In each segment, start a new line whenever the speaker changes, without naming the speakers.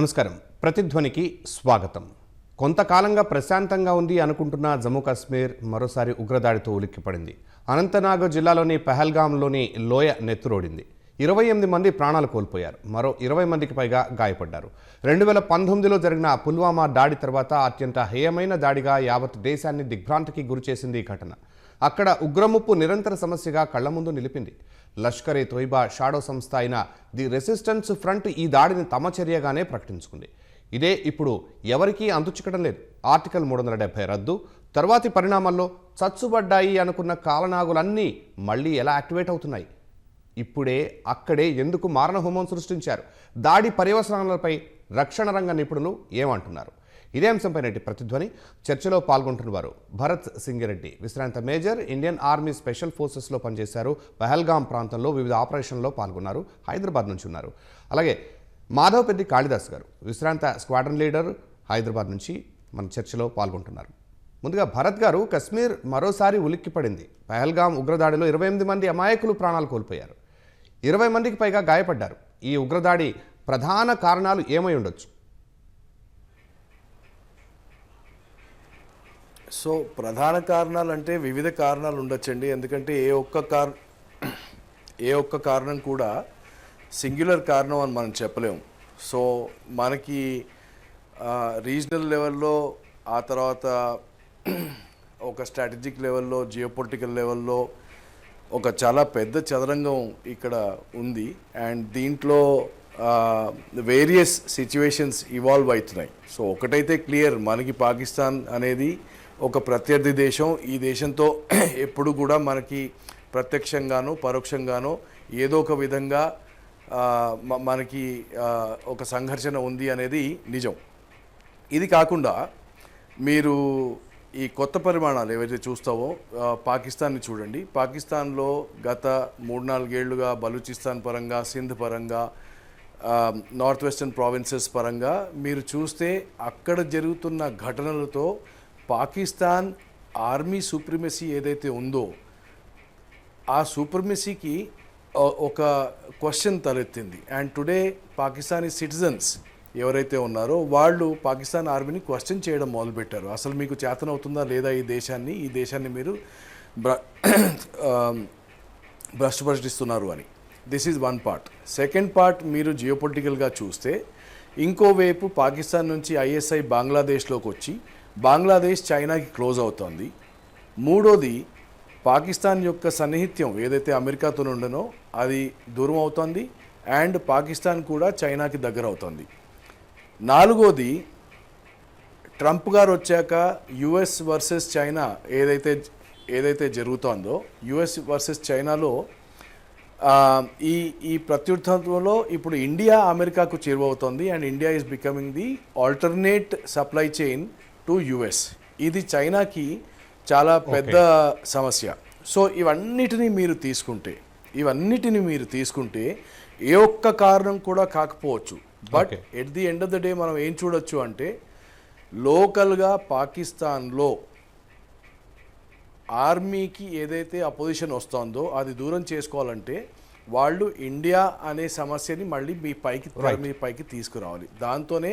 నమస్కారం. ప్రతిధ్వనికి స్వాగతం. కొంతకాలంగా ప్రశాంతంగా ఉంది అనుకుంటున్న జమ్మూ కాశ్మీర్ మరోసారి ఉగ్రదాడితో ఉలిక్కిపడింది. అనంతనాగ్ జిల్లాలోని పహల్గాంలోని లోయ నెత్తురోడింది. ఇరవై ఎనిమిది మంది ప్రాణాలు కోల్పోయారు. మరో ఇరవై మందికి పైగా గాయపడ్డారు. రెండు వేల పంతొమ్మిదిలో జరిగిన పుల్వామా దాడి తర్వాత అత్యంత హేయమైన దాడిగా యావత్ దేశాన్ని దిగ్భ్రాంతికి గురిచేసింది ఈ ఘటన. అక్కడ ఉగ్రముప్పు నిరంతర సమస్యగా కళ్ళ ముందు నిలిపింది. లష్కర్ ఏ తొయిబా షాడో సంస్థ అయిన ది రెసిస్టెన్స్ ఫ్రంట్ ఈ దాడిని తమ చర్యగానే ప్రకటించుకుంది. ఇదే ఇప్పుడు ఎవరికీ అందుచిక్కడం లేదు. ఆర్టికల్ మూడు వందల డెబ్బై రద్దు తర్వాతి పరిణామాల్లో చచ్చుబడ్డాయి అనుకున్న కాలనాగులన్నీ మళ్ళీ ఎలా యాక్టివేట్ అవుతున్నాయి? ఇప్పుడే అక్కడే ఎందుకు మారణహోమం సృష్టించారు? దాడి పర్యవసనాలపై రక్షణ రంగ నిపుణులు ఏమంటున్నారు? ఇదే అంశంపై నేటి ప్రతిధ్వని. చర్చలో పాల్గొంటున్న వారు భరత్ సింగిరెడ్డి. విశ్రాంత మేజర్ ఇండియన్ ఆర్మీ స్పెషల్ ఫోర్సెస్లో పనిచేశారు. పహల్గాం ప్రాంతంలో వివిధ ఆపరేషన్లో పాల్గొన్నారు. హైదరాబాద్ నుంచి ఉన్నారు. అలాగే మాధవపెద్ది కాళిదాస్ గారు విశ్రాంత స్క్వాడ్రన్ లీడర్ హైదరాబాద్ నుంచి మన చర్చలో పాల్గొంటున్నారు. ముందుగా భరత్ గారు కశ్మీర్ మరోసారి ఉలిక్కిపడింది. పహల్గాం ఉగ్రదాడిలో ఇరవై ఎనిమిది మంది అమాయకులు ప్రాణాలు కోల్పోయారు. ఇరవై మందికి పైగా గాయపడ్డారు. ఈ ఉగ్రదాడి ప్రధాన కారణాలు ఏమై ఉండొచ్చు?
సో ప్రధాన కారణాలు అంటే వివిధ కారణాలు ఉండొచ్చండి. ఎందుకంటే ఏ ఒక్క కార్ ఏ ఒక్క కారణం కూడా సింగ్యులర్ కారణం అని మనం చెప్పలేము సో మనకి రీజనల్ లెవెల్లో ఆ తర్వాత ఒక స్ట్రాటజిక్ లెవెల్లో జియోపొలిటికల్ లెవెల్లో ఒక చాలా పెద్ద చదరంగం ఇక్కడ ఉంది. అండ్ దీంట్లో వేరియస్ సిచ్యువేషన్స్ ఇవాల్వ్ అవుతున్నాయి. సో ఒకటైతే క్లియర్ మనకి పాకిస్తాన్ అనేది ఒక ప్రత్యర్థి దేశం ఈ దేశంతో ఎప్పుడు కూడా మనకి ప్రత్యక్షంగానో పరోక్షంగానో ఏదో ఒక విధంగా మనకి ఒక సంఘర్షణ ఉంది అనేది నిజం. ఇది కాకుండా మీరు ఈ కొత్త పరిమాణాలు ఏవైతే చూస్తావో పాకిస్తాన్ని చూడండి. పాకిస్తాన్లో గత మూడు నాలుగేళ్ళుగా బలూచిస్తాన్ పరంగా సింధ్ పరంగా నార్త్ వెస్టర్న్ ప్రావిన్సెస్ పరంగా మీరు చూస్తే అక్కడ జరుగుతున్న ఘటనలతో పాకిస్తాన్ ఆర్మీ సూప్రిమసీ ఏదైతే ఉందో ఆ సూప్రిమసీకి ఒక క్వశ్చన్ తలెత్తింది. అండ్ టుడే పాకిస్తానీ సిటిజన్స్ ఎవరైతే ఉన్నారో వాళ్ళు పాకిస్తాన్ ఆర్మీని క్వశ్చన్ చేయడం మొదలుపెట్టారు. అసలు మీకు చేతనవుతుందా లేదా ఈ దేశాన్ని? ఈ దేశాన్ని మీరు బ్ర భ్రష్టపరిస్తున్నారు అని. This is one part second part మీరు జియోపొలిటికల్గా చూస్తే ఇంకోవైపు పాకిస్తాన్ నుంచి ఐఎస్ఐ బంగ్లాదేశ్లోకి వచ్చి బంగ్లాదేశ్ చైనాకి క్లోజ్ అవుతోంది. మూడోది పాకిస్తాన్ యొక్క సన్నిహిత్యం ఏదైతే అమెరికాతో ఉండనో అది దూరం అవుతోంది అండ్ పాకిస్తాన్ కూడా చైనాకి దగ్గర అవుతోంది. నాలుగోది ట్రంప్ గారు వచ్చాక యుఎస్ వర్సెస్ చైనా ఏదైతే ఏదైతే జరుగుతోందో యుఎస్ వర్సెస్ చైనాలో ఈ ఈ ప్రత్యుత్వంలో ఇప్పుడు ఇండియా అమెరికాకు చేరువవుతోంది and India is becoming the alternate supply chain to US. ఇది చైనాకి చాలా పెద్ద సమస్య. సో ఇవన్నిటిని మీరు తీసుకుంటే ఇవన్నిటిని మీరు తీసుకుంటే ఏ ఒక్క కారణం కూడా కాకపోవచ్చు. But. At the end of the day మనం ఏం చూడొచ్చు అంటే లోకల్గా పాకిస్తాన్లో ఆర్మీకి ఏదైతే అపోజిషన్ వస్తుందో అది దూరం చేసుకోవాలంటే వాళ్ళు ఇండియా అనే సమస్యని మళ్ళీ మీ పైకి మీ పైకి తీసుకురావాలి. దాంతోనే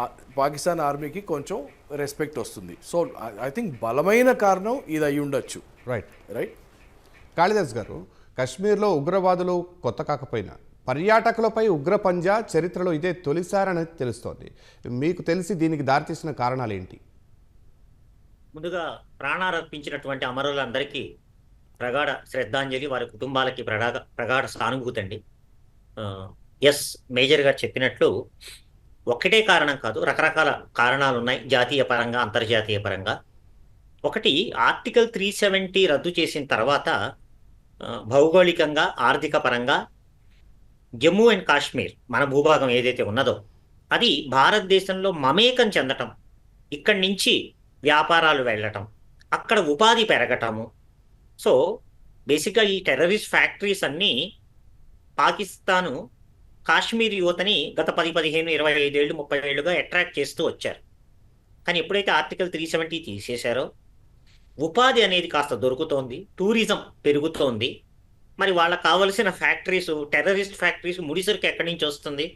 ఆ పాకిస్తాన్ ఆర్మీకి కొంచెం రెస్పెక్ట్ వస్తుంది. సో ఐ థింక్ బలమైన కారణం ఇది అయి ఉండొచ్చు.
రైట్
రైట్
కాళిదాస్ గారు కశ్మీర్లో ఉగ్రవాదులు కొత్త కాకపోయినా పర్యాటకులపై ఉగ్ర పంజా చరిత్రలో ఇదే తొలిసారని తెలుస్తోంది. మీకు తెలిసి దీనికి దారితీసిన కారణాలు ఏంటి?
ముందుగా ప్రాణారర్పించినటువంటి అమరులందరికీ ప్రగాఢ శ్రద్ధాంజలి వారి కుటుంబాలకి ప్రగాఢ ప్రగాఢ సానుభూతి అండి. ఎస్ మేజర్ గారు చెప్పినట్లు ఒకటే కారణం కాదు రకరకాల కారణాలు ఉన్నాయి జాతీయ పరంగా అంతర్జాతీయ పరంగా. ఒకటి ఆర్టికల్ త్రీ సెవెంటీ రద్దు చేసిన తర్వాత భౌగోళికంగా ఆర్థిక పరంగా జమ్మూ అండ్ కాశ్మీర్ మన భూభాగం ఏదైతే ఉన్నదో అది భారతదేశంలో మమేకం చెందటం ఇక్కడి నుంచి వ్యాపారాలు వెళ్ళటం అక్కడ ఉపాధి పెరగటము సో బేసిక్గా ఈ టెర్రరిస్ట్ ఫ్యాక్టరీస్ అన్నీ పాకిస్తాను కాశ్మీర్ యువతని గత పది పదిహేను ఇరవై ఐదేళ్ళు ముప్పై ఏళ్ళుగా అట్రాక్ట్ చేస్తూ వచ్చారు. కానీ ఎప్పుడైతే ఆర్టికల్ త్రీ సెవెంటీ తీసేశారో ఉపాధి అనేది కాస్త దొరుకుతోంది టూరిజం పెరుగుతోంది. మరి వాళ్ళకి కావలసిన ఫ్యాక్టరీస్ టెర్రరిస్ట్ ఫ్యాక్టరీస్ ముడిసరికి ఎక్కడి నుంచి వస్తుంది?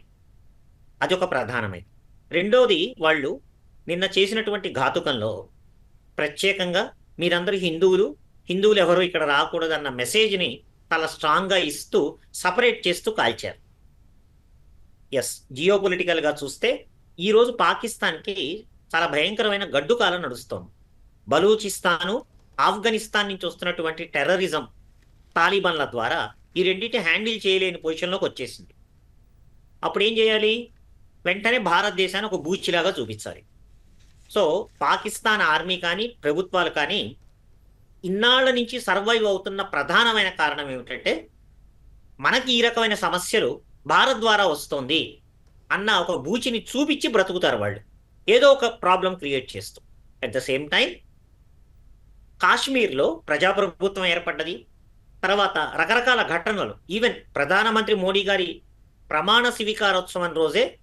అది ఒక ప్రధానమైనది రెండోది వాళ్ళు నిన్న చేసినటువంటి ఘాతుకంలో ప్రత్యేకంగా మీరందరూ హిందువులు హిందువులు ఎవరు ఇక్కడ రాకూడదన్న మెసేజ్ని చాలా స్ట్రాంగ్గా ఇస్తూ సపరేట్ చేస్తూ కాల్చారు. ఎస్ జియో పొలిటికల్గా చూస్తే ఈరోజు పాకిస్తాన్కి చాలా భయంకరమైన గడ్డు కాలం నడుస్తోంది. బలూచిస్తాను ఆఫ్ఘనిస్తాన్ నుంచి వస్తున్నటువంటి టెర్రరిజం తాలిబాన్ల ద్వారా ఈ రెండింటి హ్యాండిల్ చేయలేని పొజిషన్లోకి వచ్చేసింది. అప్పుడు ఏం చేయాలి? వెంటనే భారతదేశాన్ని ఒక బూచిలాగా చూపించాలి. సో పాకిస్తాన్ ఆర్మీ కానీ ప్రభుత్వాలు కానీ ఇన్నాళ్ళ నుంచి సర్వైవ్ అవుతున్న ప్రధానమైన కారణం ఏమిటంటే మనకి ఈ రకమైన సమస్యలు భారత్ ద్వారా వస్తోంది అన్న ఒక బూచిని చూపించి బ్రతుకుతారు వాళ్ళు. ఏదో ఒక ప్రాబ్లం క్రియేట్ చేస్తూ. అట్ ద సేమ్ టైం కాశ్మీర్లో ప్రజాప్రభుత్వం ఏర్పడ్డది. తర్వాత రకరకాల ఘటనలు. ఈవెన్ ప్రధానమంత్రి మోడీ గారి ప్రమాణ స్వీకారోత్సవం రోజే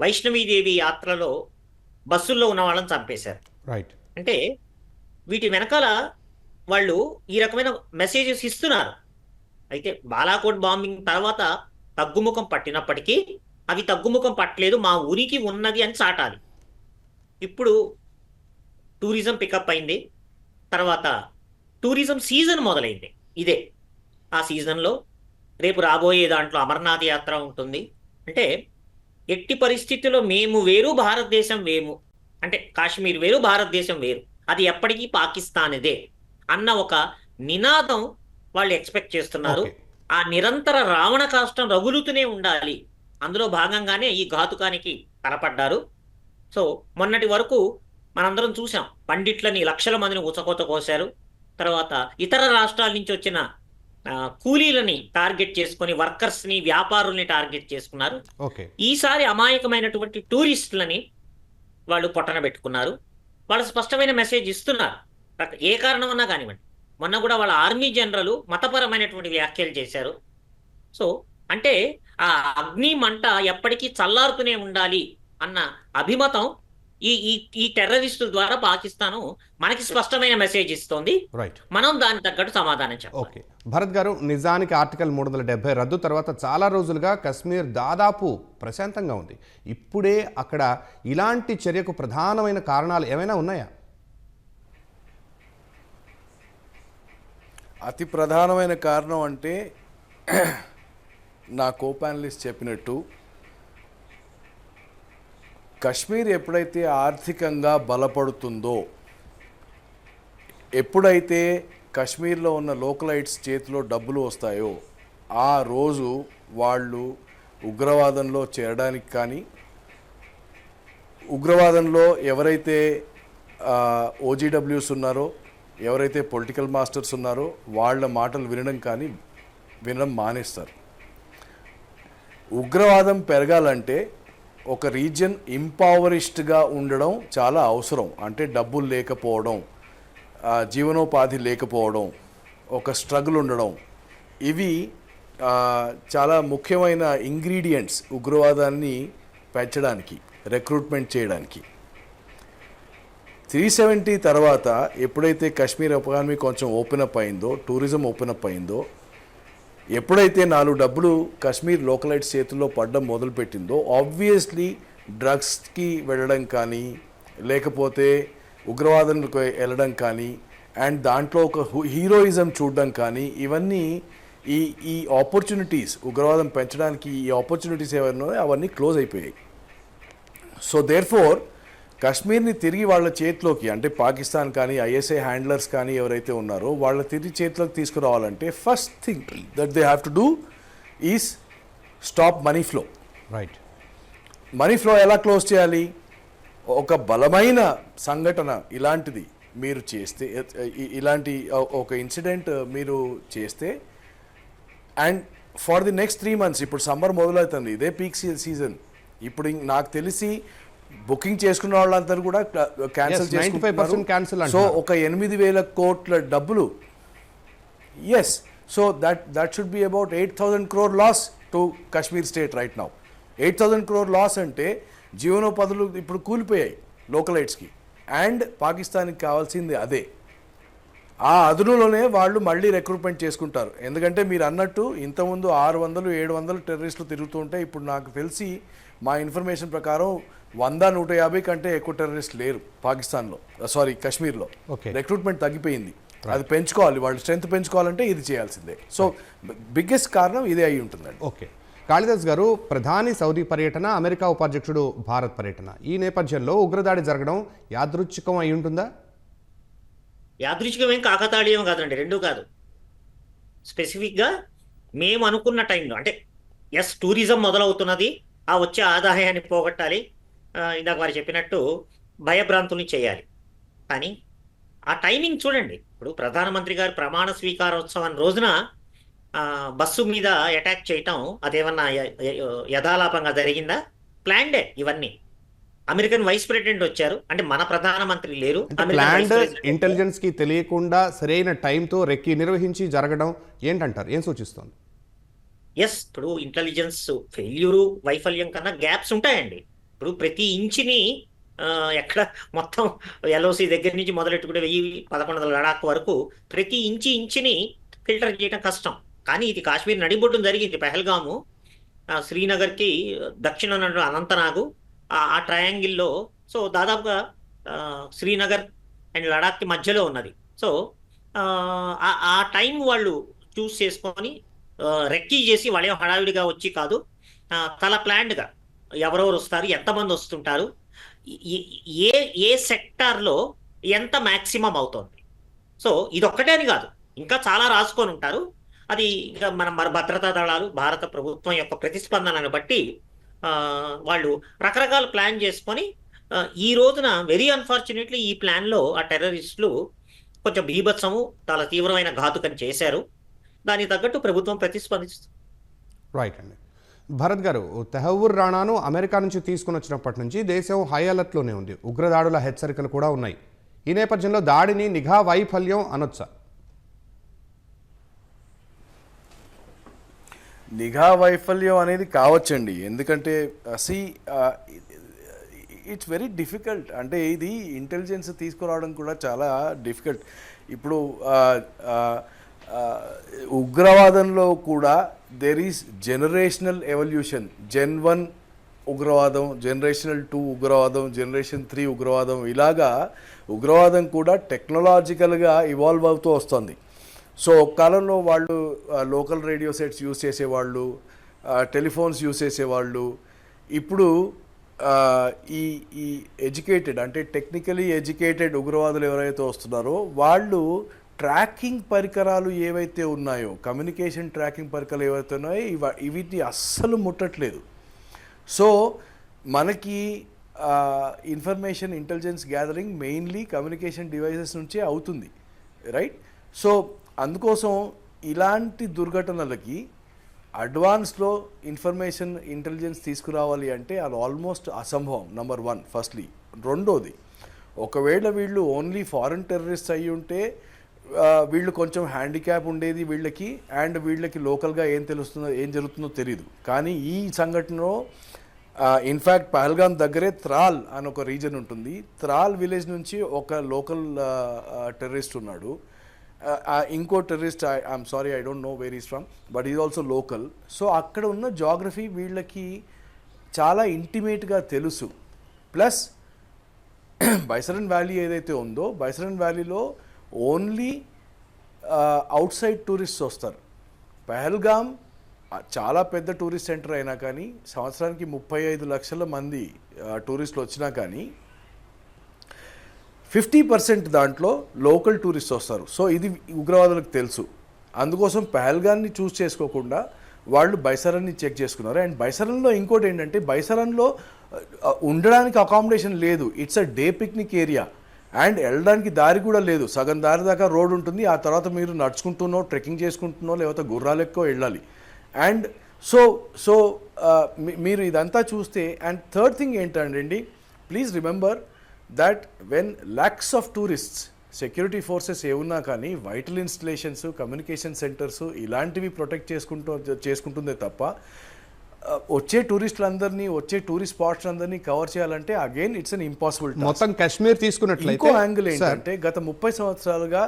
వైష్ణవీదేవి యాత్రలో బస్సుల్లో ఉన్న వాళ్ళని చంపేశారు.
రైట్
అంటే వీటి వెనకాల వాళ్ళు ఈ రకమైన మెసేజెస్ ఇస్తున్నారు. అయితే బాలాకోట్ బాంబింగ్ తర్వాత తగ్గుముఖం పట్టినప్పటికీ అవి తగ్గుముఖం పట్టలేదు మా ఉనికి ఉన్నది అని చాటాలి. ఇప్పుడు టూరిజం పికప్ అయింది. తర్వాత టూరిజం సీజన్ మొదలైంది. ఇదే. ఆ సీజన్లో రేపు రాబోయే దాంట్లో అమర్నాథ్ యాత్ర ఉంటుంది. అంటే ఎట్టి పరిస్థితుల్లో మేము వేరు భారతదేశం వేము. అంటే కాశ్మీర్ వేరు భారతదేశం వేరు. అది ఎప్పటికీ పాకిస్తానిదే అన్న ఒక నినాదం వాళ్ళు ఎక్స్పెక్ట్ చేస్తున్నారు. ఆ నిరంతర రావణ కాష్టం రగులుతూనే ఉండాలి. అందులో భాగంగానే ఈ ఘాతుకానికి తలపడ్డారు. సో మొన్నటి వరకు మనందరం చూసాం పండిట్లని లక్షల మందిని ఉచకోత కోశారు. తర్వాత ఇతర రాష్ట్రాల నుంచి వచ్చిన కూలీలని టార్గెట్ చేసుకొని వర్కర్స్ని వ్యాపారుల్ని టార్గెట్ చేసుకున్నారు. ఈసారి అమాయకమైనటువంటి టూరిస్టులని వాళ్ళు పొట్టన పెట్టుకున్నారు. వాళ్ళు స్పష్టమైన మెసేజ్ ఇస్తున్నారు. ఏ కారణం అన్నా కానివ్వండి. మొన్న కూడా వాళ్ళ ఆర్మీ జనరల్ మతపరమైనటువంటి వ్యాఖ్యలు చేశారు. సో అంటే ఆ అగ్ని మంట ఎప్పటికీ చల్లారుతూనే ఉండాలి అన్న అభిమతం ఈ ఈ ఈ టెర్రరిస్టుల ద్వారా పాకిస్తాను మనకి స్పష్టమైన మెసేజ్ ఇస్తోంది.
రైట్
మనం దానికి తగ్గట్టు సమాధానం చెప్పాలి.
ఓకే. భరత్ గారు నిజానికి ఆర్టికల్ మూడు వందల డెబ్బై రద్దు తర్వాత చాలా రోజులుగా కశ్మీర్ దాదాపు ప్రశాంతంగా ఉంది. ఇప్పుడే అక్కడ ఇలాంటి చర్యకు ప్రధానమైన కారణాలు ఏమైనా ఉన్నాయా?
అతి ప్రధానమైన కారణం అంటే నా కో ప్యానలిస్ట్ చెప్పినట్టు కశ్మీర్ ఎప్పుడైతే ఆర్థికంగా బలపడుతుందో ఎప్పుడైతే కశ్మీర్లో ఉన్న లోకలైట్స్ చేతిలో డబ్బులు వస్తాయో ఆ రోజు వాళ్ళు ఉగ్రవాదంలో చేరడానికి కానీ ఉగ్రవాదంలో ఎవరైతే ఓజీడబ్ల్యూస్ ఉన్నారో ఎవరైతే పొలిటికల్ మాస్టర్స్ ఉన్నారో వాళ్ళ మాటలు వినడం కానీ వినడం మానేస్తారు. ఉగ్రవాదం పెరగాలంటే ఒక రీజియన్ ఇంపవరిస్డ్గా ఉండడం చాలా అవసరం. అంటే డబ్బులు లేకపోవడం జీవనోపాధి లేకపోవడం ఒక స్ట్రగుల్ ఉండడం. ఇవి చాలా ముఖ్యమైన ఇంగ్రీడియంట్స్ ఉగ్రవాదాన్ని పెంచడానికి రిక్రూట్మెంట్ చేయడానికి. త్రీ సెవెంటీ తర్వాత ఎప్పుడైతే కశ్మీర్ ఎకానమీ కొంచెం ఓపెన్ అప్ అయిందో టూరిజం ఓపెన్ అప్ అయిందో ఎప్పుడైతే నాలుగు డబ్బులు కశ్మీర్ లోకలైట్ చేతుల్లో పడడం మొదలుపెట్టిందో ఆబ్వియస్లీ డ్రగ్స్కి వెళ్ళడం కానీ లేకపోతే ఉగ్రవాదంకి వెళ్ళడం కానీ అండ్ దాంట్లో ఒక హీరోయిజం చూడడం కానీ ఇవన్నీ ఈ ఈ ఆపర్చునిటీస్ ఉగ్రవాదం పెంచడానికి ఈ ఆపర్చునిటీస్ ఏమైనా అవన్నీ క్లోజ్ అయిపోయాయి. సో దేర్ ఫోర్ కాశ్మీర్ని తిరిగి వాళ్ళ చేతిలోకి అంటే పాకిస్తాన్ కానీ ఐఎస్ఐ హ్యాండ్లర్స్ కానీ ఎవరైతే ఉన్నారో వాళ్ళ తిరిగి చేతిలోకి తీసుకురావాలంటే first thing that they have to do is stop money flow
right
money flow ఎలా క్లోజ్ చేయాలి? ఒక బలమైన సంఘటన ఇలాంటిది మీరు చేస్తే ఇలాంటి ఒక ఇన్సిడెంట్ మీరు చేస్తే and for the next three months ఇప్పుడు సమ్మర్ మొదలవుతుంది ఇదే పీక్ సీజన్ ఇప్పుడు నాకు తెలిసి బుకింగ్ చేసుకున్న వాళ్ళందరూ కూడా క్యాన్సిల్
Yes, 95% cancel
సో. ఒక ఎనిమిది వేల కోట్ల డబ్బులు. Yes so that that should be about eight thousand crore loss to Kashmir state right now eight thousand crore loss అంటే జీవనోపాధులు ఇప్పుడు కూలిపోయాయి లోకలైట్స్కి అండ్ పాకిస్తాన్కి కావాల్సింది అదే. ఆ అదునులోనే వాళ్ళు మళ్ళీ రిక్రూట్మెంట్ చేసుకుంటారు. ఎందుకంటే మీరు అన్నట్టు ఇంతకుముందు ఆరు వందలు ఏడు వందలు టెర్రరిస్టులు తిరుగుతూ ఉంటే ఇప్పుడు నాకు తెలిసి మా ఇన్ఫర్మేషన్ ప్రకారం వంద నూట యాభై కంటే ఎక్కువ టెర్రరిస్ట్ లేరు పాకిస్తాన్లో. సారీ కాశ్మీర్లో. రిక్రూట్మెంట్ తగ్గిపోయింది. అది పెంచుకోవాలి వాళ్ళు స్ట్రెంత్ పెంచుకోవాలంటే ఇది చేయాల్సిందే. సో బిగ్గెస్ట్ కారణం ఇదే అయి ఉంటుందండి.
ఓకే. కాళిదాస్ గారు ప్రధాని సౌదీ పర్యటన అమెరికా ఉపాధ్యక్షుడు భారత్ పర్యటన. ఈ నేపథ్యంలో ఉగ్రదాడి జరగడం యాదృచ్ఛికం అయి ఉంటుందా?
యాదృచ్ఛికమేం కాకతాళీయం కాదండి రెండు కాదు. స్పెసిఫిక్గా మేము అనుకున్న టైంలో అంటే ఎస్ టూరిజం మొదలవుతున్నది ఆ వచ్చే ఆదాయాన్ని పోగొట్టాలి ఇందాక వారు చెప్పినట్టు భయభ్రాంతుల్ని చేయాలి. కానీ ఆ టైమింగ్ చూడండి. ఇప్పుడు ప్రధానమంత్రి గారు ప్రమాణ స్వీకారోత్సవం రోజున బస్సు మీద అటాక్ చేయటం అదేమన్నా యథాలాపంగా జరిగిందా? ప్లాన్డే ఇవన్నీ. అమెరికన్ వైస్ ప్రెసిడెంట్ వచ్చారు. అంటే మన ప్రధానమంత్రి లేరు.
ఇంటెలిజెన్స్కి తెలియకుండా సరైన టైంతో రెక్కి నిర్వహించి జరగడం ఏంటంటారు? ఏం సూచిస్తోంది?
ఎస్ ఇప్పుడు ఇంటెలిజెన్స్ ఫెయిల్యూరు వైఫల్యం కన్నా గ్యాప్స్ ఉంటాయండి. ఇప్పుడు ప్రతి ఇంచిని ఎక్కడ మొత్తం ఎల్ఓసి దగ్గర నుంచి మొదలెట్టుకుంటే వెయ్యి పదకొండు వందల లడాక్ వరకు ప్రతి ఇంచి ఇంచిని ఫిల్టర్ చేయడం కష్టం. కానీ ఇది కాశ్మీర్ నడిబొడ్డున జరిగింది పెహల్గాము. ఆ, శ్రీనగర్కి దక్షిణ అనంతనాగు ఆ- ట్రయాంగిల్లో. సో దాదాపుగా శ్రీనగర్ అండ్ లడాక్కి మధ్యలో ఉన్నది. సో ఆ, ఆ- టైం వాళ్ళు చూస్ చేసుకొని రెక్కీ చేసి వాళ్ళేం హడావిడిగా వచ్చి కాదు చాలా ప్లాన్డ్గా ఎవరెవరు వస్తారు ఎంతమంది వస్తుంటారు ఏ ఏ సెక్టార్లో ఎంత మ్యాక్సిమం అవుతుంది. సో ఇదొక్కటే అని కాదు. ఇంకా చాలా రాసుకొని ఉంటారు అది ఇంకా మన మన భద్రతా దళాలు భారత ప్రభుత్వం యొక్క ప్రతిస్పందనను బట్టి వాళ్ళు రకరకాల ప్లాన్ చేసుకొని ఈ రోజున వెరీ అన్ఫార్చునేట్లీ ఈ ప్లాన్లో ఆ టెర్రరిస్టులు కొంచెం బీభత్సము చాలా తీవ్రమైన ఘాతుకం చేశారు. దానికి తగ్గట్టు ప్రభుత్వం ప్రతిస్పందిస్తుంది.
రైట్ అండి. భరత్ గారు తెహవూర్ రాణాను అమెరికా నుంచి తీసుకుని వచ్చినప్పటి నుంచి దేశం హై అలర్ట్లోనే ఉంది. ఉగ్రదాడుల హెచ్చరికలు కూడా ఉన్నాయి. ఈ నేపథ్యంలో దాడిని నిఘా వైఫల్యం అనొచ్చా?
నిఘా వైఫల్యం అనేది కావచ్చండి. ఎందుకంటే సి ఇట్స్ వెరీ డిఫికల్ట్ అంటే ఇది ఇంటెలిజెన్స్ తీసుకురావడం కూడా చాలా డిఫికల్ట్ ఇప్పుడు ఉగ్రవాదంలో కూడా there is generational evolution gen one ఉగ్రవాదం జనరేషనల్ టూ ఉగ్రవాదం జనరేషన్ త్రీ ఉగ్రవాదం ఇలాగా ఉగ్రవాదం కూడా టెక్నాలజికల్గా ఇవాల్వ్ అవుతూ వస్తుంది. సో కాలంలో వాళ్ళు లోకల్ రేడియో సెట్స్ యూస్ చేసేవాళ్ళు టెలిఫోన్స్ యూస్ చేసేవాళ్ళు. ఇప్పుడు ఈ ఈ ఎడ్యుకేటెడ్ అంటే టెక్నికలీ ఎడ్యుకేటెడ్ ఉగ్రవాదులు ఎవరైతే వస్తున్నారో వాళ్ళు ట్రాకింగ్ పరికరాలు ఏవైతే ఉన్నాయో కమ్యూనికేషన్ ట్రాకింగ్ పరికరాలు ఏవైతే ఉన్నాయో ఇవ వీటిని అస్సలు ముట్టట్లేదు. సో మనకి information intelligence gathering mainly communication devices నుంచే అవుతుంది రైట్? సో అందుకోసం ఇలాంటి దుర్ఘటనలకి అడ్వాన్స్లో ఇన్ఫర్మేషన్ ఇంటెలిజెన్స్ తీసుకురావాలి అంటే అది ఆల్మోస్ట్ అసంభవం నంబర్ వన్ ఫస్ట్లీ. రెండోది ఒకవేళ వీళ్ళు ఓన్లీ ఫారెన్ టెర్రరిస్ట్ అయ్యి ఉంటే వీళ్ళు కొంచెం హ్యాండిక్యాప్ ఉండేది వీళ్ళకి అండ్ వీళ్ళకి లోకల్గా ఏం తెలుస్తుందో ఏం జరుగుతుందో తెలియదు కానీ ఈ సంఘటనలో ఇన్ఫ్యాక్ట్ పహల్గాం దగ్గరే త్రాల్ అని ఒక రీజన్ ఉంటుంది. త్రాల్ విలేజ్ నుంచి ఒక లోకల్ టెర్రరిస్ట్ ఉన్నాడు. ఇంకో terrorist I'm sorry I don't know where is from but is also local so అక్కడ ఉన్న జాగ్రఫీ వీళ్ళకి చాలా ఇంటిమేట్గా తెలుసు. ప్లస్ బైసరన్ వ్యాలీ ఏదైతే ఉందో బైసరన్ వ్యాలీలో ఓన్లీ అవుట్ సైడ్ టూరిస్ట్స్ వస్తారు. పహల్గామ్ చాలా పెద్ద టూరిస్ట్ సెంటర్ అయినా కానీ సంవత్సరానికి ముప్పై ఐదు లక్షల మంది టూరిస్టులు వచ్చినా కానీ ఫిఫ్టీ పర్సెంట్ దాంట్లో లోకల్ టూరిస్ట్ వస్తారు. సో ఇది ఉగ్రవాదులకు తెలుసు. అందుకోసం పెహల్గాన్ని చూస్ చేసుకోకుండా వాళ్ళు బైసరన్ని చెక్ చేసుకున్నారు. అండ్ బైసరన్లో ఇంకోటి ఏంటంటే బైసరన్లో ఉండడానికి అకామిడేషన్ లేదు. It's a day picnic area and వెళ్ళడానికి దారి కూడా లేదు. సగం దారి దాకా రోడ్ ఉంటుంది. ఆ తర్వాత మీరు నడుచుకుంటున్నో ట్రెక్కింగ్ చేసుకుంటున్నో లేకపోతే గుర్రాలు ఎక్కువ వెళ్ళాలి. అండ్ సో సో మీరు ఇదంతా చూస్తే అండ్ థర్డ్ థింగ్ ఏంటండి please remember that when lakhs of tourists security forces ఏమున్నా కానీ వైటల్ ఇన్స్టలేషన్స్ కమ్యూనికేషన్ సెంటర్స్ ఇలాంటివి ప్రొటెక్ట్ చేసుకుంటూ చేసుకుంటుందే తప్ప వచ్చే టూరిస్టులందరినీ వచ్చే టూరిస్ట్ స్పాట్స్ అందరినీ కవర్ చేయాలంటే అగైన్ ఇట్స్ అన్ ఇంపాసిబుల్
మొత్తం కాశ్మీర్
ఇంకో
తీసుకున్నట్లయితే
యాంగిల్
సార్,
ఏంటంటే గత ముప్పై సంవత్సరాలుగా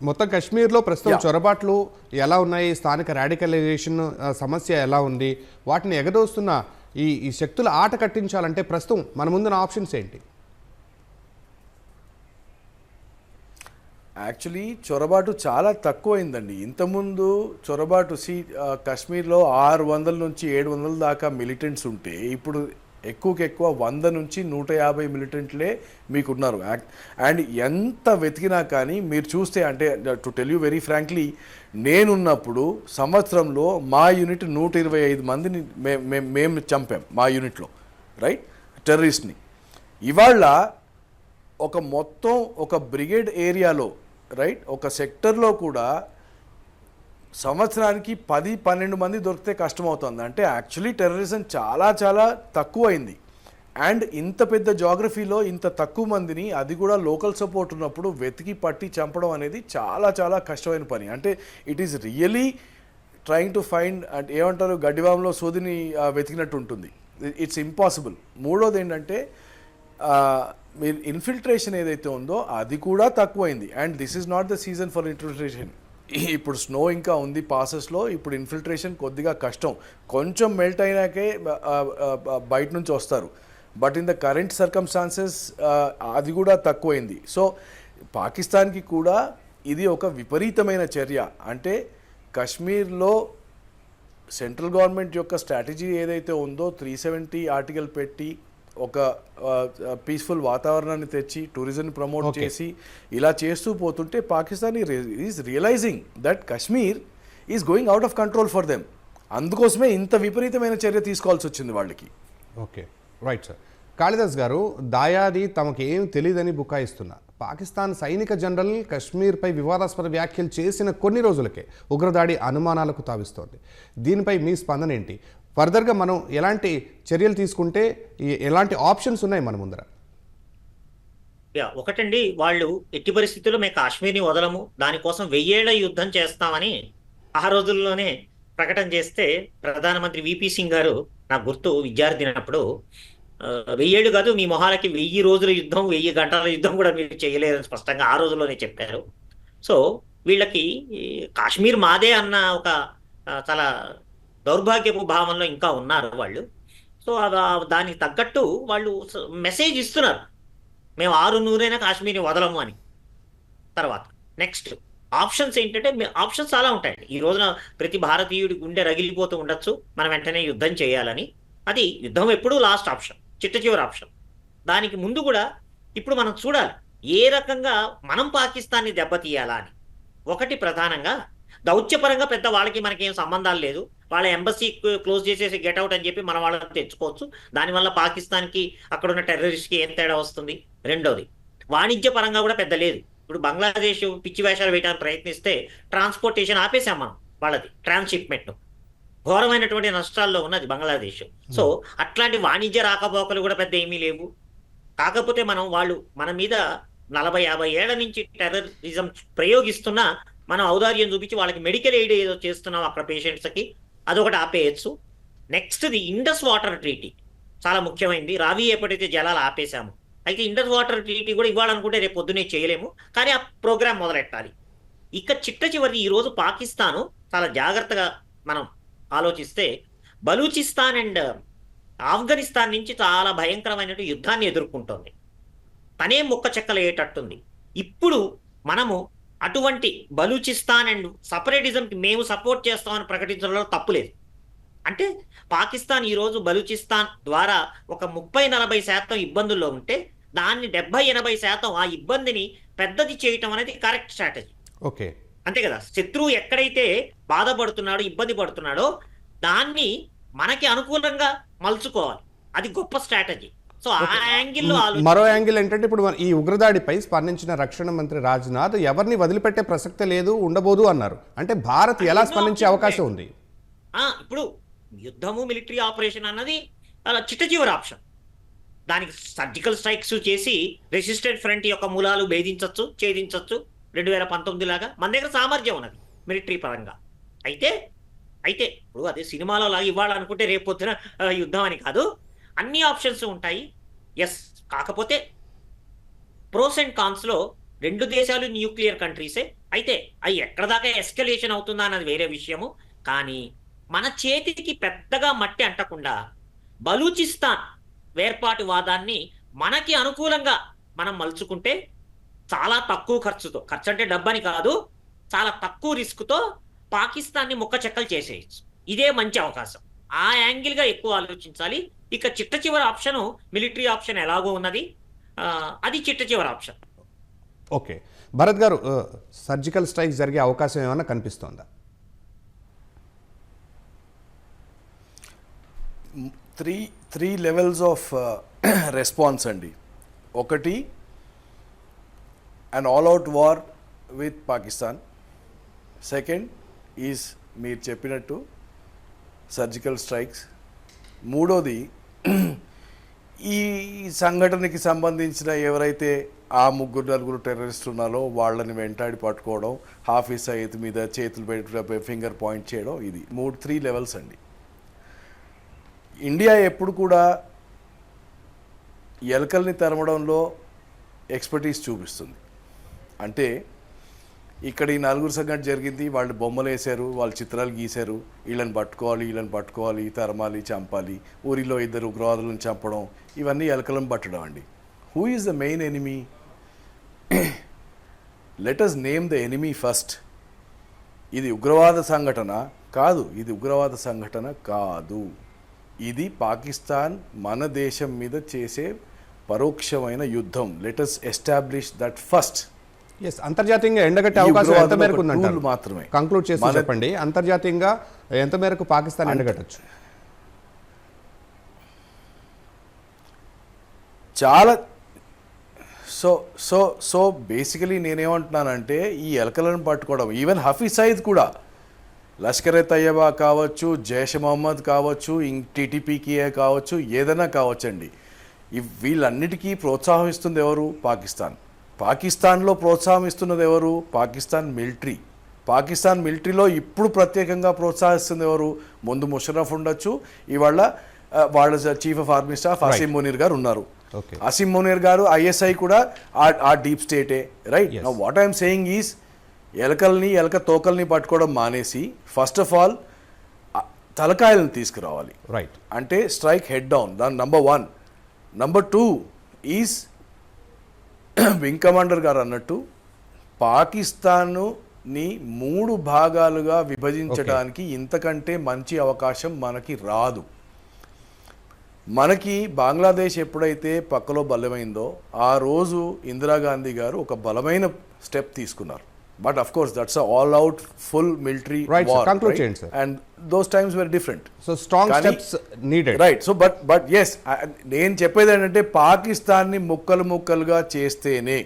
మొత్తం కాశ్మీర్లో ప్రస్తుతం. చొరబాట్లు ఎలా ఉన్నాయి? స్థానిక రాడికలైజేషన్ సమస్య ఎలా ఉంది? వాటిని ఎగదోస్తున్న ఈ ఈ శక్తుల ఆట కట్టించాలంటే ప్రస్తుతం మన ముందున్న ఆప్షన్స్ ఏంటి?
యాక్చువల్లీ చొరబాటు చాలా తక్కువైందండి. ఇంతకుముందు చొరబాటు సి కాశ్మీర్లో ఆరు వందల నుంచి ఏడు వందల దాకా మిలిటెంట్స్ ఉంటే ఇప్పుడు ఎక్కువకి ఎక్కువ వంద నుంచి నూట యాభై మిలిటెంట్లే మీకున్నారు. అండ్ ఎంత వెతికినా కానీ మీరు చూస్తే అంటే to tell you very frankly నేనున్నప్పుడు సంవత్సరంలో మా యూనిట్ నూట ఇరవై ఐదు మందిని మేము చంపాం మా యూనిట్లో రైట్? టెర్రరిస్ట్ని. ఇవాళ ఒక మొత్తం ఒక బ్రిగేడ్ ఏరియాలో రైట్? ఒక సెక్టర్లో కూడా సంవత్సరానికి పది పన్నెండు మంది దొరికితే కష్టమవుతుంది. అంటే యాక్చువల్లీ టెర్రరిజం చాలా చాలా తక్కువైంది. అండ్ ఇంత పెద్ద జాగ్రఫీలో ఇంత తక్కువ మందిని అది కూడా లోకల్ సపోర్ట్ ఉన్నప్పుడు వెతికి పట్టి చంపడం అనేది చాలా చాలా కష్టమైన పని. అంటే it is really trying to find అంటే ఏమంటారు గడ్డివాంలో సోదిని వెతికినట్టు ఉంటుంది. It's impossible. మూడోది ఏంటంటే ఇన్ఫిల్ట్రేషన్ ఏదైతే ఉందో అది కూడా తక్కువైంది. And this is not the season for infiltration. ఇప్పుడు స్నో ఇంకా ఉంది పాసెస్లో ఇప్పుడు ఇన్ఫిల్ట్రేషన్ కొద్దిగా కష్టం. కొంచెం మెల్ట్ అయినాకే బయట నుంచి వస్తారు. But in the current circumstances అది కూడా తక్కువైంది. సో పాకిస్తాన్కి కూడా ఇది ఒక విపరీతమైన చర్య. అంటే కశ్మీర్లో సెంట్రల్ గవర్నమెంట్ యొక్క స్ట్రాటజీ ఏదైతే ఉందో త్రీ సెవెంటీ ఆర్టికల్ పెట్టి ఒక పీస్ఫుల్ వాతావరణాన్ని తెచ్చి టూరిజంని ప్రమోట్. చేసి ఇలా చేస్తూ పోతుంటే Pakistan is realising that Kashmir is going out of control for them అందుకోసమే ఇంత విపరీతమైన చర్య తీసుకోవాల్సి వచ్చింది వాళ్ళకి.
ఓకే రైట్ సార్ కాళిదాస్ గారు దాయాది తమకు ఏం తెలియదని బుకాయిస్తున్నారు పాకిస్తాన్ సైనిక జనరల్ కశ్మీర్పై వివాదాస్పద వ్యాఖ్యలు చేసిన కొన్ని రోజులకే ఉగ్రదాడి అనుమానాలకు తావిస్తోంది. దీనిపై మీ స్పందన ఏంటి ఫర్దర్గా మనం ఎలాంటి చర్యలు తీసుకుంటే ఎలాంటి ఆప్షన్స్ ఉన్నాయి మన ముందర?
యా ఒకటండి వాళ్ళు ఎట్టి పరిస్థితుల్లో మేము కాశ్మీర్ని వదలము దానికోసం వెయ్యేళ్ళ యుద్ధం చేస్తామని ఆ రోజుల్లోనే ప్రకటన చేస్తే ప్రధానమంత్రి విపి సింగ్ గారు నాకు గుర్తు విద్యార్థి అయినప్పుడు వెయ్యేళ్ళు కాదు మీ మొహాలకి వెయ్యి రోజుల యుద్ధం వెయ్యి గంటల యుద్ధం కూడా మీరు చేయలేరని స్పష్టంగా ఆ రోజుల్లోనే చెప్పారు. సో వీళ్ళకి కాశ్మీర్ మాదే అన్న ఒక చాలా దౌర్భాగ్యపు భావంలో ఇంకా ఉన్నారు వాళ్ళు. సో దానికి తగ్గట్టు వాళ్ళు మెసేజ్ ఇస్తున్నారు. మేము ఆరు నూరైనా కాశ్మీర్ని వదలము అని. తర్వాత నెక్స్ట్ ఆప్షన్స్ ఏంటంటే ఆప్షన్స్ చాలా ఉంటాయండి ఈ రోజున ప్రతి భారతీయుడి గుండె రగిలిపోతూ ఉండొచ్చు. మనం వెంటనే యుద్ధం చేయాలని. అది యుద్ధం ఎప్పుడూ లాస్ట్ ఆప్షన్ చిట్ట చివరి ఆప్షన్. దానికి ముందు కూడా ఇప్పుడు మనం చూడాలి. ఏ రకంగా మనం పాకిస్తాన్ని దెబ్బతీయాలా అని. ఒకటి ప్రధానంగా దౌత్యపరంగా పెద్ద వాళ్ళకి మనకి ఏం సంబంధాలు లేదు. వాళ్ళ ఎంబసీ క్లోజ్ చేసేసి గెట్ అవుట్ అని చెప్పి మన వాళ్ళని తెచ్చుకోవచ్చు. దానివల్ల పాకిస్తాన్కి అక్కడ ఉన్న టెర్రరిస్ట్కి ఏం తేడా వస్తుంది? రెండోది వాణిజ్య పరంగా కూడా పెద్ద లేదు. ఇప్పుడు బంగ్లాదేశ్ పిచ్చి వేషాలు వేయడానికి ప్రయత్నిస్తే ట్రాన్స్పోర్టేషన్ ఆపేసాం మనం వాళ్ళది ట్రాన్స్షిప్మెంట్ ఘోరమైనటువంటి నష్టాల్లో ఉన్నది బంగ్లాదేశ్. సో అట్లాంటి వాణిజ్య రాకపోకలు కూడా పెద్ద ఏమీ లేవు. కాకపోతే మనం వాళ్ళు మన మీద నలభై యాభై ఏళ్ళ నుంచి టెర్రరిజం ప్రయోగిస్తున్నా మనం ఔదార్యం చూపించి వాళ్ళకి మెడికల్ ఎయిడ్ ఏదో చేస్తున్నాం అక్కడ పేషెంట్స్కి అదొకటి ఆపేయచ్చు. నెక్స్ట్ది ఇండస్ వాటర్ ట్రీటీ చాలా ముఖ్యమైనది రావి ఎప్పుడైతే జలాలు ఆపేశాము. అయితే ఇండస్ వాటర్ ట్రీటీ కూడా ఇవ్వాలనుకుంటే రేపు పొద్దునే చేయలేము. కానీ ఆ ప్రోగ్రామ్ మొదలెట్టాలి. ఇక చిట్ట చివరి ఈరోజు పాకిస్తాను. చాలా జాగ్రత్తగా మనం ఆలోచిస్తే బలూచిస్తాన్ అండ్ ఆఫ్ఘనిస్తాన్ నుంచి చాలా భయంకరమైన యుద్ధాన్ని ఎదుర్కొంటోంది. తనే ముక్క చెక్కలేటట్టుంది ఇప్పుడు మనము అటువంటి బలూచిస్తాన్ అండ్ సపరేటిజంకి మేము సపోర్ట్ చేస్తామని ప్రకటించడంలో తప్పులేదు అంటే పాకిస్తాన్ ఈరోజు బలూచిస్తాన్ ద్వారా ఒక ముప్పై నలభై శాతం ఇబ్బందుల్లో ఉంటే దాన్ని డెబ్బై ఎనభై శాతం ఆ ఇబ్బందిని పెద్దది చేయటం అనేది కరెక్ట్ స్ట్రాటజీ.
ఓకే.
అంతే కదా? శత్రువు ఎక్కడైతే బాధపడుతున్నాడో ఇబ్బంది పడుతున్నాడో దాన్ని మనకి అనుకూలంగా మలుచుకోవాలి. అది గొప్ప స్ట్రాటజీ. సో ఆ
మరో యాంగిల్ ఏంటంటే ఇప్పుడు ఈ ఉగ్రదాడిపై స్పందించిన రక్షణ మంత్రి రాజ్నాథ్ ఎవరిని వదిలిపెట్టే ప్రసక్తే లేదు ఉండబోదు అన్నారు. అంటే భారత్ ఎలా స్పందించే అవకాశం ఉంది?
ఆ, ఇప్పుడు యుద్ధము మిలిటరీ ఆపరేషన్ అన్నది చిట్ట చివరి ఆప్షన్. దానికి సర్జికల్ స్ట్రైక్స్ చేసి రెసిస్టెంట్ ఫ్రంట్ యొక్క మూలాలు భేదించవచ్చు ఛేదించవచ్చు రెండు వేల పంతొమ్మిది లాగా. మన దగ్గర సామర్థ్యం ఉన్నది మిలిటరీ పరంగా. అయితే అయితే ఇప్పుడు అదే సినిమాలో లాగా ఇవ్వాలనుకుంటే రేపు పొద్దున ఆ, యుద్ధం అని కాదు అన్ని ఆప్షన్స్ ఉంటాయి. ఎస్ కాకపోతే ప్రోస్ అండ్ కాన్స్లో రెండు దేశాలు న్యూక్లియర్ కంట్రీసే అయితే అవి ఎక్కడ దాకా ఎస్కలేషన్ అవుతుందా అన్నది వేరే విషయము. కానీ మన చేతికి పెద్దగా మట్టి అంటకుండా బలూచిస్తాన్ వేర్పాటు వాదాన్ని మనకి అనుకూలంగా మనం మలుచుకుంటే చాలా తక్కువ ఖర్చుతో ఖర్చు అంటే డబ్బని కాదు చాలా తక్కువ రిస్క్తో పాకిస్తాన్ని ముక్క చెక్కలు చేసేయచ్చు. ఇదే మంచి అవకాశం. ఆ యాంగిల్గా ఎక్కువ ఆలోచించాలి. ఇక చిట్ట చివరి ఆప్షన్ మిలిటరీ ఆప్షన్ ఎలాగో ఉన్నది. అది చిట్ట చివరి ఆప్షన్.
ఓకే. భరత్ గారు సర్జికల్ స్ట్రైక్ జరిగే అవకాశం ఏమైనా కనిపిస్తోందా?
Three three levels of response అండి. ఒకటి an all out war with Pakistan second is మీరు చెప్పినట్టు సర్జికల్ స్ట్రైక్స్ మూడోది ఈ సంఘటనకి సంబంధించిన ఎవరైతే ఆ ముగ్గురు నలుగురు టెర్రరిస్ట్ ఉన్నారో వాళ్ళని వెంటాడి పట్టుకోవడం హాఫీస్ సయ్యద్ మీద చేతులు పెట్టి ఫింగర్ పాయింట్ చేయడం ఇది మూడు త్రీ లెవెల్స్ అండి. ఇండియా ఎప్పుడు కూడా ఎలకల్ని తరమడంలో ఎక్స్పర్టీస్ చూపిస్తుంది. అంటే ఇక్కడ ఈ నలుగురు సంఘటన జరిగింది. వాళ్ళు బొమ్మలు వేశారు వాళ్ళు చిత్రాలు గీశారు. వీళ్ళని పట్టుకోవాలి వీళ్ళని పట్టుకోవాలి తరమాలి చంపాలి. ఊరిలో ఇద్దరు ఉగ్రవాదులను చంపడం ఇవన్నీ ఎలకలను పట్టడం అండి. Who is the main enemy let us name the enemy first ఇది ఉగ్రవాద సంఘటన కాదు ఇది ఉగ్రవాద సంఘటన కాదు. ఇది పాకిస్తాన్ మన దేశం మీద చేసే పరోక్షమైన యుద్ధం. Let us establish that first
yes అంతర్జాతీయంగా ఎండగట్టే అవకాశం ఎంత మేరకు ఉందంటారు?
మాత్రమే.
కంక్లూడ్ చేసి చెప్పండి. అంతర్జాతీయంగా ఎంత మేరకు పాకిస్తాన్ ఎండగట్టచ్చు?
చాలా సో సో సో బేసికలీ నేనేమంటున్నానంటే ఈ ఎలకలను పట్టుకోవడం ఈవెన్ హఫీజ్ సయీద్ కూడా లష్కర్ ఎ తయ్యబా కావచ్చు జైష్ మహమ్మద్ కావచ్చు ఇంక్ టీటీపీకి కావచ్చు ఏదైనా కావచ్చండి. ఈ వీళ్ళన్నిటికీ ప్రోత్సాహం ఇస్తుంది ఎవరు? పాకిస్తాన్. పాకిస్తాన్లో ప్రోత్సాహం ఇస్తున్నది ఎవరు? పాకిస్తాన్ మిలిటరీ. పాకిస్తాన్ మిలిటరీలో ఇప్పుడు ప్రత్యేకంగా ప్రోత్సహిస్తుంది ఎవరు? ముందు ముషరఫ్ ఉండొచ్చు. ఇవాళ వాళ్ళ chief of army staff Asim Munir garu ఉన్నారు. అసీం మునీర్ గారు ఐఎస్ఐ కూడా ఆ- deep స్టేటే. Right. What I'm saying is ఎలకల్ని ఎలక తోకల్ని పట్టుకోవడం మానేసి ఫస్ట్ ఆఫ్ ఆల్ తలకాయలను తీసుకురావాలి.
రైట్
అంటే స్ట్రైక్ హెడ్ డౌన్ దాని number one number two is wing commander గారు అన్నట్టు పాకిస్తాన్ని మూడు భాగాలుగా విభజించడానికి ఇంతకంటే మంచి అవకాశం మనకి రాదు. మనకి బంగ్లాదేశ్ ఎప్పుడైతే పక్కలో బలమైందో ఆ రోజు ఇందిరాగాంధీ గారు ఒక బలమైన స్టెప్ తీసుకున్నారు. But of course that's all out full military
Right, sir. Conclude చేయండి, sir.
And those times were different
so strong steps needed
right so but but yes నేను చెప్పేది ఏంటంటే పాకిస్తాన్ని ముక్కలు ముక్కలుగా చేస్తేనే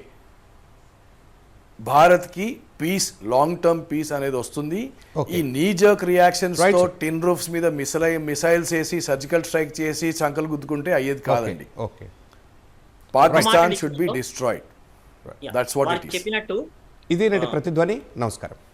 భారత్కి పీస్ లాంగ్ టర్మ్ పీస్ అనేది వస్తుంది
Okay.
ఈ నీ జర్క్ రియాక్షన్స్
Right,
తో. టిన్ రూఫ్స్ మీద మిసైల్ మిసైల్స్ వేసి సర్జికల్ స్ట్రైక్ చేసి సంకలు గుద్దుకుంటే అయ్యేది కాదండి
okay
Pakistan
Right.
Should be destroyed
Yeah.
That's what
వారు
it is.
చెప్పినట్టు
ఇది నేటి ప్రతిధ్వని. నమస్కారం.